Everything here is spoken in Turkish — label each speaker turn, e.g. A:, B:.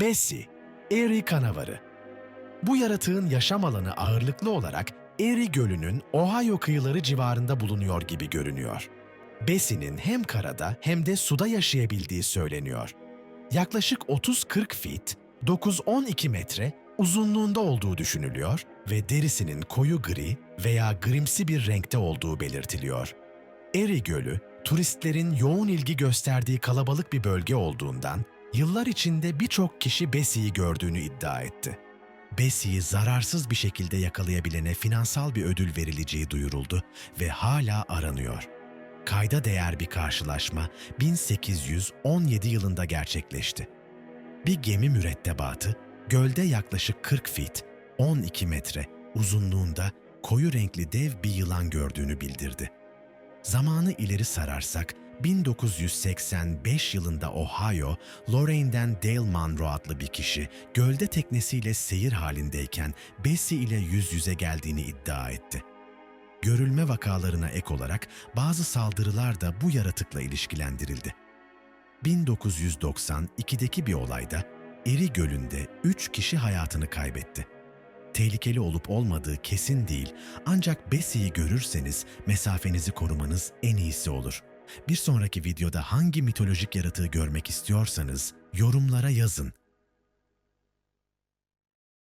A: Bessie, Erie canavarı. Bu yaratığın yaşam alanı ağırlıklı olarak Erie Gölü'nün Ohio kıyıları civarında bulunuyor gibi görünüyor. Bessie'nin hem karada hem de suda yaşayabildiği söyleniyor. Yaklaşık 30-40 fit, 9-12 metre uzunluğunda olduğu düşünülüyor ve derisinin koyu gri veya grimsi bir renkte olduğu belirtiliyor. Erie Gölü, turistlerin yoğun ilgi gösterdiği kalabalık bir bölge olduğundan yıllar içinde birçok kişi Bessie'yi gördüğünü iddia etti. Bessie'yi zararsız bir şekilde yakalayabilene finansal bir ödül verileceği duyuruldu ve hala aranıyor. Kayda değer bir karşılaşma 1817 yılında gerçekleşti. Bir gemi mürettebatı gölde yaklaşık 40 fit, 12 metre uzunluğunda koyu renkli dev bir yılan gördüğünü bildirdi. Zamanı ileri sararsak 1985 yılında Ohio, Lorraine'den Dale Monroe adlı bir kişi gölde teknesiyle seyir halindeyken Bessie ile yüz yüze geldiğini iddia etti. Görülme vakalarına ek olarak bazı saldırılar da bu yaratıkla ilişkilendirildi. 1992'deki bir olayda Eri Gölü'nde 3 kişi hayatını kaybetti. Tehlikeli olup olmadığı kesin değil ancak Bessie'yi görürseniz mesafenizi korumanız en iyisi olur. Bir sonraki videoda hangi mitolojik yaratığı görmek istiyorsanız yorumlara yazın.